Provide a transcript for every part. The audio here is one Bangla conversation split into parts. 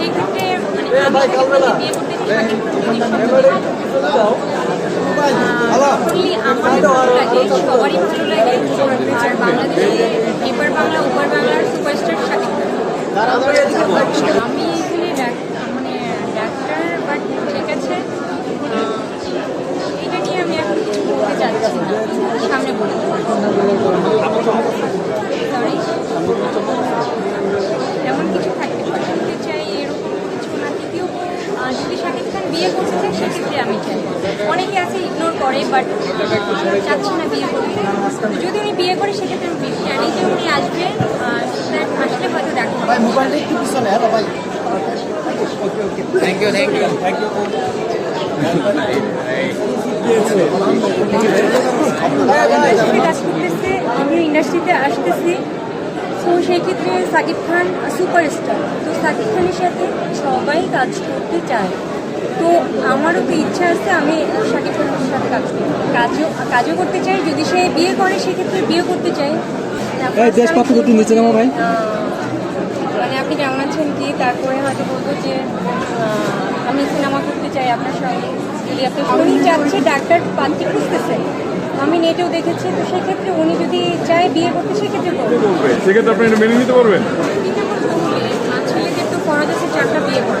সেই মানে মানে ভালো লাগে আর বাংলাদেশে এপার বাংলা ওপার বাংলার সুপারস্টার শাকিব আমি এখানে মানে ডাক্তার বাট ঠিক আছে। আছে ইগনোর করে বাট চাচ্ছে না বিয়ে করতে। যদি উনি বিয়ে করে সেক্ষেত্রে আমি জানি যে উনি আসবে আসলে হয়তো দেখা। ইন্ডাস্ট্রিতে কাজ করতেছে আমি ইন্ডাস্ট্রিতে আসতেছি। তো সেই ক্ষেত্রে সাকিব খান সুপারস্টার তো সাকিব খানের সাথে সবাই কাজ করতে চায়। তো আমারও তো ইচ্ছা আছে আমি সাকিব খানের সাথে কাজ করব কাজও কাজও করতে চাই যদি সে বিয়ে করে সেক্ষেত্রে বিয়ে করতে চাই। এই দেশ নিচে নামা ভাই? মানে আপনি কেমন আছেন কি? তারপরে হয়তো বলব যে আমি সিনেমা করতে চাই আপনার সঙ্গে। যদি আপনি উনি চাচ্ছে ডাক্তার পাত্রী খুঁজতেছেন আমি নেটেও দেখেছি তো সেক্ষেত্রে উনি যদি চায় বিয়ে করতে সেক্ষেত্রে সেক্ষেত্রে আপনি এটা মেনে নিতে পারবেন? ছেলেদের তো ফরজ আছে চারটা বিয়ে করা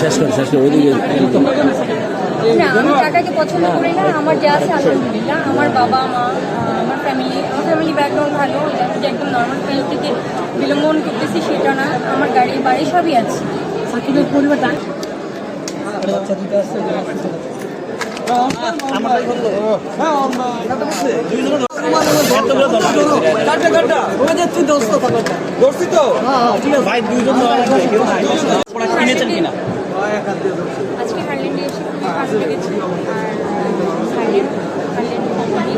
শেষ করে শেষ করে ওইদিকে না। আমি টাকাকে পছন্দ করি না আমার যা আছে আলহামদুলিল্লাহ। আমার বাবা মা আমার ফ্যামিলি আমার ফ্যামিলি ব্যাকগ্রাউন্ড ভালো এটা একদম নর্মাল ফ্যামিলি থেকে বিলম্বন করতেছি সেটা না আমার গাড়ি বাড়ি সবই আছে। সাকিবের পরিবার কিনেছেন কিনা? আজকে হারল্যান্ডে এসে খুবই ভালো লেগেছে। আর হারল্যান্ড হারল্যান্ড কোম্পানি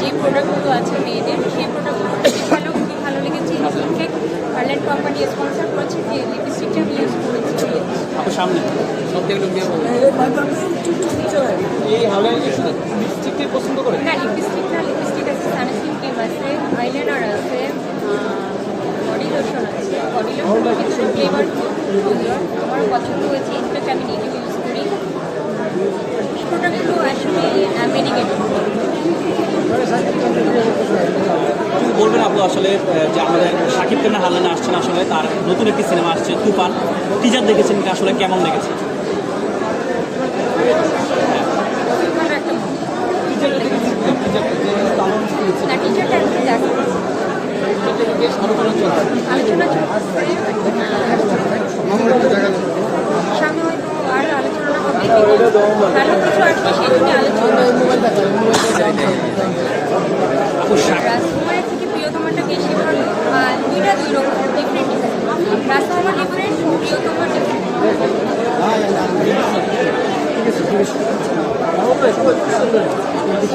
যে প্রোডাক্টগুলো আছে মেয়েদের সেই প্রোডাক্টগুলো খুবই ভালো খুবই ভালো লেগেছে। ইনফ্যাক্ট হারল্যান্ড কোম্পানি স্পন্সর করেছে যে লিপস্টিকটা আমি ইউজ করেছি। আপনার সামনে? সব এই লিপস্টিককে পছন্দ করে? না লিপস্টিক না লিপস্টিক আছে সানস্ক্রিন ক্রিম আছে আইলাইনার আছে বডি ফ্লেভার আমার পছন্দ হয়েছে ইনফ্যাক্ট আমি নিজেও ইউজ করি। প্রোডাক্টগুলো আসলে মেডিকেট বলবেন আপু আসলে যে আমাদের শাকিব খানের হালানে আসছেন আসলে তার নতুন একটি সিনেমা আসছে তুফান। টিজার দেখেছেন এটা আসলে কেমন লেগেছে? টিচারটা আলোচনা চলতেছে সামনে হয়তো আর আলোচনা হবে। ভালো কিছু আসবে সেই জন্য আলোচনা রাজকুমারের থেকে প্রিয়তমাটা বেশি ভালো আর দুইটা দুই রকম different Rajkumar different Priyotoma different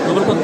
খবর করতে